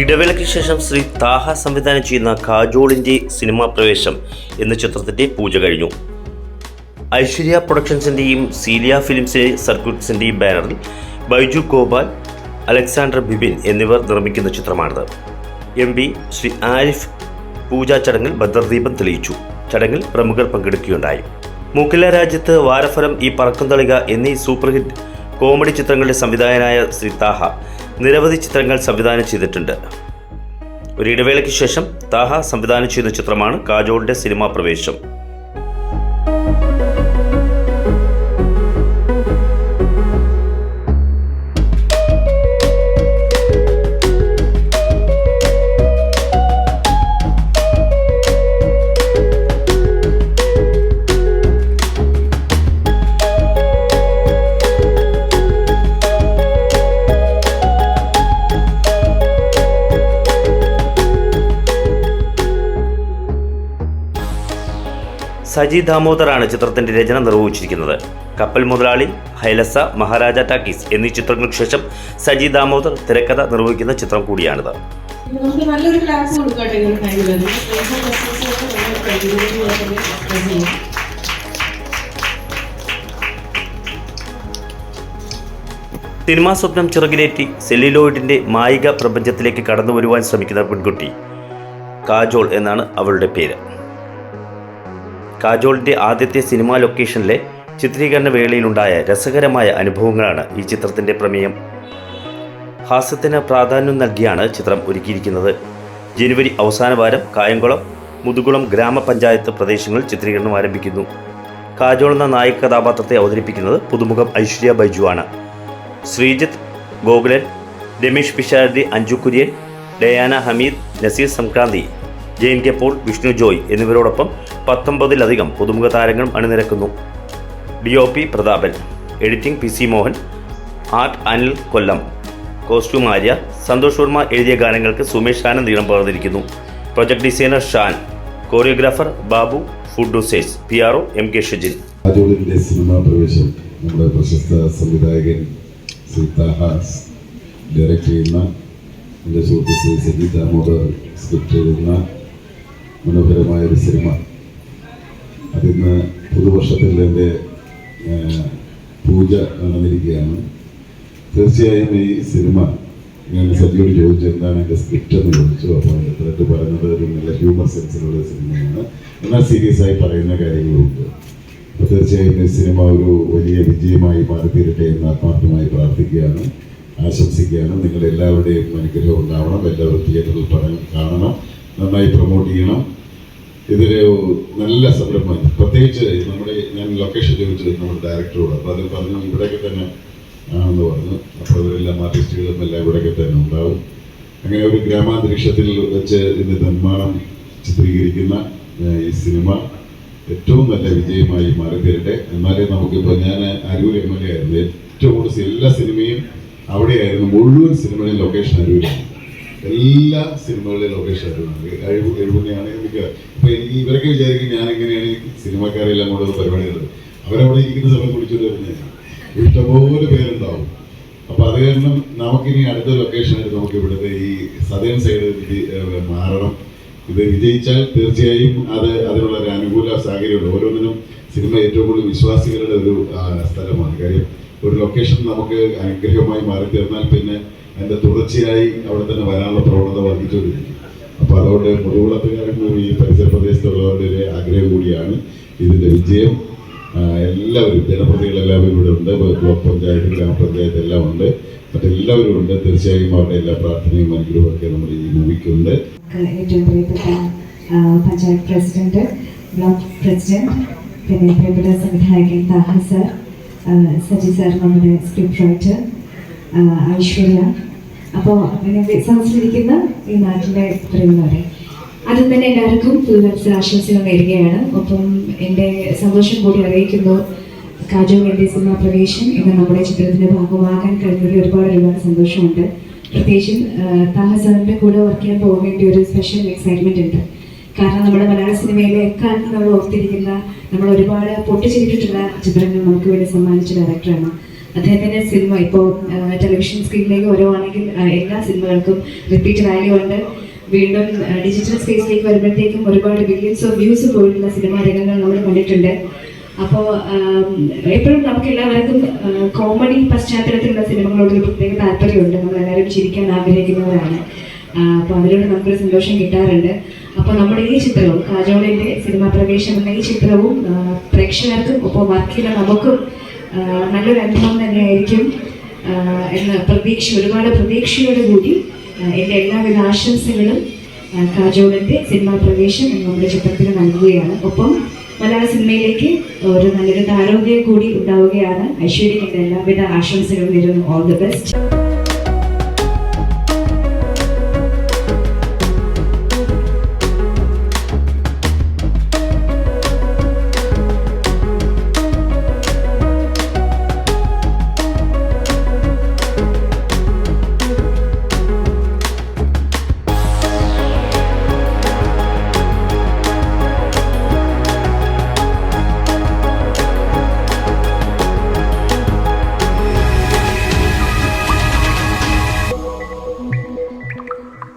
ഇടവേളയ്ക്ക് ശേഷം ശ്രീ താഹ സംവിധാനം ചെയ്യുന്ന കാജോളിന്റെ സിനിമാ പ്രവേശം എന്ന ചിത്രത്തിന്റെ പൂജ കഴിഞ്ഞു. ഐശ്വര്യ പ്രൊഡക്ഷൻസിന്റെയും സീലിയ ഫിലിംസ് സർക്യൂട്ട്സിന്റെയും ബാനറിൽ ബൈജു ഗോപാൽ അലക്സാണ്ടർ ബിബിൻ എന്നിവർ നിർമ്മിക്കുന്ന ചിത്രമാണിത്. എം പി ശ്രീ ആരിഫ് പൂജാ ചടങ്ങിൽ ഭദ്രദീപം തെളിയിച്ചു. ചടങ്ങിൽ പ്രമുഖർ പങ്കെടുക്കുകയുണ്ടായി. മൂക്കില രാജ്യത്ത് വാരഫലം ഈ പറക്കും തളിക എന്നീ സൂപ്പർ ഹിറ്റ് കോമഡി ചിത്രങ്ങളുടെ സംവിധായകനായ ശ്രീ താഹ നിരവധി ചിത്രങ്ങൾ സംവിധാനം ചെയ്തിട്ടുണ്ട്. ഒരു ഇടവേളയ്ക്ക് ശേഷം താഹ സംവിധാനം ചെയ്യുന്ന ചിത്രമാണ് കാജോളിന്റെ സിനിമാ പ്രവേശം. സജി ദാമോദറാണ് ചിത്രത്തിന്റെ രചന നിർവഹിച്ചിരിക്കുന്നത്. കപ്പൽ മുതലാളി ഹൈലസ മഹാരാജ ടാക്കീസ് എന്നീ ചിത്രങ്ങൾക്ക് ശേഷം സജി ദാമോദർ തിരക്കഥ നിർവഹിക്കുന്ന ചിത്രം കൂടിയാണിത്. നമുക്ക് നല്ലൊരു ക്ലാസ് കൊടുക്കട്ടെ. സിനിമാ സ്വപ്നം ചിറകിലേറ്റി സെല്ലിലോയിഡിന്റെ മായിക പ്രപഞ്ചത്തിലേക്ക് കടന്നു വരുവാൻ ശ്രമിക്കുന്ന പെൺകുട്ടി. കാജോൾ എന്നാണ് അവളുടെ പേര്. കാജോളിന്റെ ആദ്യത്തെ സിനിമാ ലൊക്കേഷനിലെ ചിത്രീകരണ വേളയിലുണ്ടായ രസകരമായ അനുഭവങ്ങളാണ് ഈ ചിത്രത്തിന്റെ പ്രമേയം. ഹാസ്യത്തിന് പ്രാധാന്യം നൽകിയാണ് ചിത്രം ഒരുക്കിയിരിക്കുന്നത്. ജനുവരി അവസാന വാരം കായംകുളം മുതുകുളം ഗ്രാമപഞ്ചായത്ത് പ്രദേശങ്ങളിൽ ചിത്രീകരണം ആരംഭിക്കുന്നു. കാജോൾ എന്ന നായക കഥാപാത്രത്തെ അവതരിപ്പിക്കുന്നത് പുതുമുഖം ഐശ്വര്യ ബൈജു ആണ് ശ്രീജിത്ത് ഗോകുലൻ രമേഷ് പിഷാരടി അഞ്ജു കുര്യൻ ഡയാന ഹമീദ് നസീർ സംക്രാന്തി ജെയിൻ കെ പോൾ വിഷ്ണു ജോയ് എന്നിവരോടൊപ്പം പത്തൊമ്പതിലധികം പുതുമുഖ താരങ്ങളും അണിനിരക്കുന്നു. D O P Prathapan editing P C Mohan art Anil Kollam costume Arya Santhosh Varma എഴുതിയ ഗാനങ്ങൾക്ക് സുമേഷ് ആനന്ദ് ഈണം പകർന്നിരിക്കുന്നു. Project designer Shan choreographer Babu producers P R O M K Shajin. Cinema നമ്മുടെ പ്രശസ്ത ഡയറക്റ്റ് ചെയ്യുന്ന എന്റെ സുഹൃത്ത് ശ്രീ സജി ദാമോദർ സ്ക്രിപ്റ്റ് എഴുതുന്ന മനോഹരമായ ഒരു സിനിമ. അതിന്ന് പുതുവർഷത്തിൽ എന്റെ പൂജ നടന്നിരിക്കുകയാണ് തീർച്ചയായും ഈ സിനിമ ഞാൻ സജിയോട് ചോദിച്ചു എന്താണ് എന്റെ സ്ക്രിപ്റ്റ് എന്ന് ചോദിച്ചു. അപ്പോൾ എത്രയായിട്ട് പറയുന്നത് ഒരു നല്ല ഹ്യൂമർ സെൻസിലുള്ള സിനിമയാണ്. എന്നാൽ സീരിയസ് ആയി പറയുന്ന കാര്യങ്ങളുണ്ട്. അപ്പോൾ തീർച്ചയായും ഈ സിനിമ ഒരു വലിയ വിജയമായി മാറിത്തീരട്ടെ എന്ന് ആത്മാർത്ഥമായി പ്രാർത്ഥിക്കുകയാണ് ആശംസിക്കുകയാണ്. നിങ്ങളെല്ലാവരുടെയും അനുഗ്രഹം ഉണ്ടാവണം. എല്ലാവരും തിയേറ്ററിൽ കാണണം. നന്നായി പ്രൊമോട്ട് ചെയ്യണം. ഇതൊരു നല്ല സംരംഭം പ്രത്യേകിച്ച് നമ്മുടെ ഞാൻ ലൊക്കേഷൻ ചോദിച്ചത് നമ്മുടെ ഡയറക്ടറോട് അപ്പോൾ അത് പറഞ്ഞു ഇവിടെയൊക്കെ തന്നെ ആണെന്ന് പറഞ്ഞു. അപ്പോൾ എല്ലാ ആർട്ടിസ്റ്റുകളും എല്ലാം ഇവിടെയൊക്കെ തന്നെ ഉണ്ടാവും. അങ്ങനെ ഒരു ഗ്രാമാന്തരീക്ഷത്തിൽ വെച്ച് ഇതിന്റെ നിർമ്മാണം ചിത്രീകരിക്കുന്ന ഈ സിനിമ ഏറ്റവും നല്ല വിജയമായി മാറി തരട്ടെ എന്നാലേ നമുക്കിപ്പോൾ ഞാൻ അരൂർ എം എൽ എ ആയിരുന്നു. ഏറ്റവും കൂടുതൽ എല്ലാ സിനിമയും അവിടെയായിരുന്നു. മുഴുവൻ സിനിമയുടെ ലൊക്കേഷൻ അരൂരാണ് എല്ലാ സിനിമകളുടെ ലൊക്കേഷൻ അരൂരാണ് എഴുപണിയാണെങ്കിൽ മിക്ക ഇപ്പൊ എനിക്ക് ഇവരൊക്കെ വിചാരിക്കും ഞാൻ എങ്ങനെയാണ് സിനിമക്കാരെല്ലാം കൂടെ പരിപാടികൾ അവരവിടെ ഇരിക്കുന്ന സമയം കുടിച്ചിട്ട് വരുന്നത് ഇഷ്ടംപോലെ പേരുണ്ടാവും. അപ്പൊ അത് കാരണം നമുക്കിനി അടുത്ത ലൊക്കേഷനായിട്ട് നമുക്ക് ഇവിടുത്തെ ഈ സദേൺ സൈഡ് മാറണം. ഇത് വിജയിച്ചാൽ തീർച്ചയായും അത് അതിനുള്ള ഒരു അനുകൂല സാഹചര്യമുണ്ട്. ഓരോന്നിനും സിനിമ ഏറ്റവും കൂടുതൽ വിശ്വാസികളുടെ ഒരു സ്ഥലമാണ്. കാര്യം ഒരു ലൊക്കേഷൻ നമുക്ക് അനുഗ്രഹമായി മാറി തീർന്നാൽ പിന്നെ അതിന്റെ തുടർച്ചയായി അവിടെ തന്നെ വരാനുള്ള പ്രവണത വർദ്ധിച്ചുകൊണ്ടിരിക്കും അപ്പോൾ അതുകൊണ്ട് മുതുകുളത്തുകാർക്കും ഈ പരിസര പ്രദേശത്തുള്ളവരുടെ ഒരു ആഗ്രഹം കൂടിയാണ് ഇതിന്റെ വിജയം. എല്ലാവരും ജനപ്രതികളെല്ലാവരും ഇവിടെ ഉണ്ട്. ബ്ലോക്ക് പഞ്ചായത്ത് ഗ്രാമപഞ്ചായത്ത് എല്ലാം ഉണ്ട്. മറ്റെല്ലാവരും ഉണ്ട്. തീർച്ചയായും അവരുടെ എല്ലാ പ്രാർത്ഥനയും അനുഗ്രഹമൊക്കെ നമ്മൾ ഈ മൂവിക്കുണ്ട് ഏറ്റവും പ്രിയപ്പെട്ട പഞ്ചായത്ത് പ്രസിഡന്റ് ബ്ലോക്ക് പ്രസിഡന്റ് പിന്നെ പ്രിയപ്പെട്ട സംവിധായകൻ താഹ സർ സജി സാർ നമ്മുടെ സ്ക്രിപ്റ്റ് റൈറ്റർ ഐശ്വര്യ അപ്പോൾ അങ്ങനെ സംസ്കരിക്കുന്ന ഈ നാട്ടിലെ പ്രിയമുള്ളവരെ ആദ്യം തന്നെ എല്ലാവർക്കും പുതുവത്സര ആശംസകൾ നേരുകയാണ് ഒപ്പം എന്റെ സന്തോഷം കൂടി അറിയിക്കുന്നു. കാജോ എന്റെ സിനിമ പ്രവേശം എന്ന നമ്മുടെ ചിത്രത്തിന്റെ ഭാഗമാകാൻ കഴിഞ്ഞതിൽ ഒരുപാട് ഒരുപാട് സന്തോഷമുണ്ട്. പ്രത്യേകിച്ചും താഹ കൂടെ വർക്ക് ചെയ്യാൻ പോകേണ്ട ഒരു സ്പെഷ്യൽ എക്സൈറ്റ്മെന്റ് ഉണ്ട്. കാരണം നമ്മുടെ മലയാള സിനിമയിലെ എക്കാലത്ത് നമ്മൾ ഓർത്തിരിക്കുന്ന നമ്മൾ ഒരുപാട് പൊട്ടിച്ചിരിച്ചിട്ടുള്ള ചിത്രങ്ങൾ നമുക്ക് വേണ്ടി സമ്മാനിച്ച ഡയറക്ടറാണ് അദ്ദേഹത്തിന്റെ സിനിമ ഇപ്പോൾ ടെലിവിഷൻ സ്ക്രീനിലേക്ക് വരുവാണെങ്കിൽ എല്ലാ സിനിമകൾക്കും റിപ്പീറ്റ് വാല്യൂ ഉണ്ട്. വീണ്ടും ഡിജിറ്റൽ സ്പേസിലേക്ക് വരുമ്പോഴത്തേക്കും ഒരുപാട് ബില്യൻസ് ഓഫ് വ്യൂസ് പോയിട്ടുള്ള സിനിമാ രംഗങ്ങൾ നമ്മൾ കണ്ടിട്ടുണ്ട്. അപ്പോൾ എപ്പോഴും നമുക്ക് എല്ലാവർക്കും കോമഡി പശ്ചാത്തലത്തിലുള്ള സിനിമകളോട് ഒരു പ്രത്യേക താല്പര്യമുണ്ട്. നമ്മൾ എല്ലാവരും ചിരിക്കാൻ ആഗ്രഹിക്കുന്നവരാണ്. അപ്പോൾ അതിലൂടെ നമുക്കൊരു സന്തോഷം കിട്ടാറുണ്ട്. അപ്പോൾ നമ്മുടെ ഈ ചിത്രവും കാജോളിന്റെ സിനിമാ പ്രവേശനം എന്ന ഈ ചിത്രവും പ്രേക്ഷകർക്കും ഒപ്പം വർക്ക് നമുക്കും നല്ലൊരു അനുഭവം തന്നെയായിരിക്കും എന്ന പ്രതീക്ഷ ഒരുപാട് പ്രതീക്ഷയോട് കൂടി എന്റെ എല്ലാവിധ ആശംസകളും കാജോളിന്റെ സിനിമാ പ്രവേശം നമ്മുടെ ചിത്രത്തിന് നൽകുകയാണ്. ഒപ്പം മലയാള സിനിമയിലേക്ക് ഒരു നല്ലൊരു താരോഗ്യം കൂടി ഉണ്ടാവുകയാണ്. ഐശ്വര്യത്തിന്റെ എല്ലാവിധ ആശംസകളും നേരുന്നു. All the best